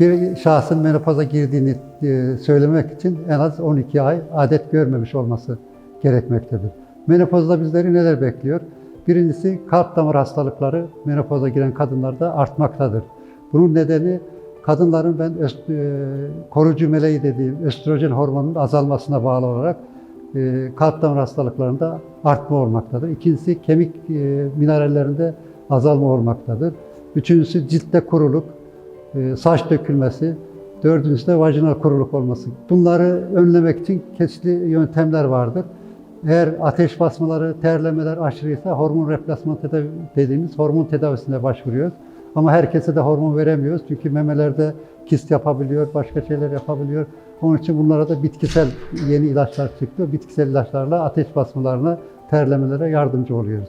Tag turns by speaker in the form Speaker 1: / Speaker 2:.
Speaker 1: bir şahsın menopoza girdiğini e, söylemek için en az 12 ay adet görmemiş olması gerekmektedir. Menopozda bizleri neler bekliyor? Birincisi kalp damar hastalıkları menopoza giren kadınlarda artmaktadır. Bunun nedeni kadınların ben e, koruyucu meleği dediğim östrojen hormonunun azalmasına bağlı olarak e, kalp damar hastalıklarında artma olmaktadır. İkincisi kemik minerallerinde azalma olmaktadır. Üçüncüsü ciltte kuruluk, saç dökülmesi, dördüncüsü de vajinal kuruluk olması. Bunları önlemek için çeşitli yöntemler vardır. Eğer ateş basmaları, terlemeler aşırıysa hormon replasman tedavi dediğimiz hormon tedavisine başvuruyoruz. Ama herkese de hormon veremiyoruz çünkü memelerde kist yapabiliyor, başka şeyler yapabiliyor. Onun için bunlara da bitkisel yeni ilaçlar çıktı. Bitkisel ilaçlarla ateş basmalarına, terlemelere yardımcı oluyoruz.